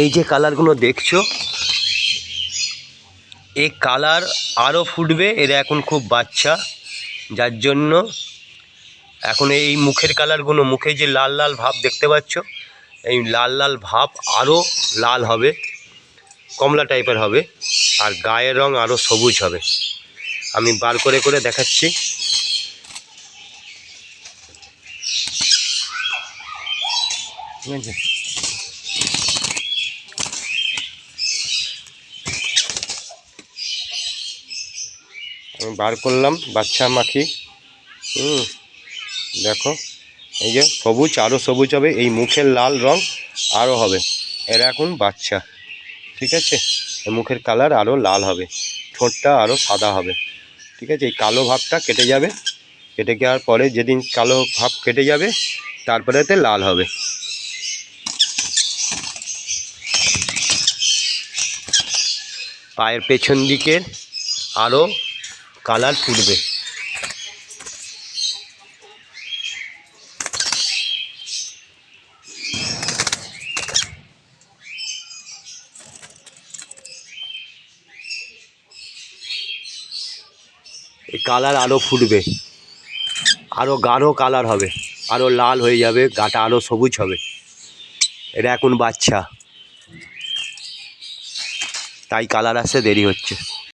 এই যে কালারগুলো দেখছ এই কালার আরও ফুটবে, এরা এখন খুব বাচ্চা। যার জন্য এখন এই মুখের কালারগুলো মুখে যে লাল লাল ভাব দেখতে পাচ্ছ, এই লাল লাল ভাব আরও লাল হবে, কমলা টাইপের হবে, আর গায়ের রং আরও সবুজ হবে। আমি বার করে করে দেখাচ্ছি। ঠিক আছে? আমি বার করলাম, বাচ্চা মাখি। হুম, দেখো, এই যে সবুজ আরও সবুজ হবে, এই মুখের লাল রং আরও হবে। এরা এখন বাচ্চা, ঠিক আছে? মুখের কালার আরও লাল হবে, ঠোঁটটা আরও সাদা হবে, ঠিক আছে? এই কালো ভাবটা কেটে যাবে, কেটে যাওয়ার পরে যেদিন কালো ভাব কেটে যাবে তারপরেতে লাল হবে। পায়ের পেছন দিকের আরও কালার ফুটবে। এই কালার আরও ফুটবে। আরও গাঢ় কালার হবে। আরও লাল হয়ে যাবে, গাটা আরও সবুজ হবে। এটা এখন বাচ্চা। তাই কালার আসতে দেরি হচ্ছে।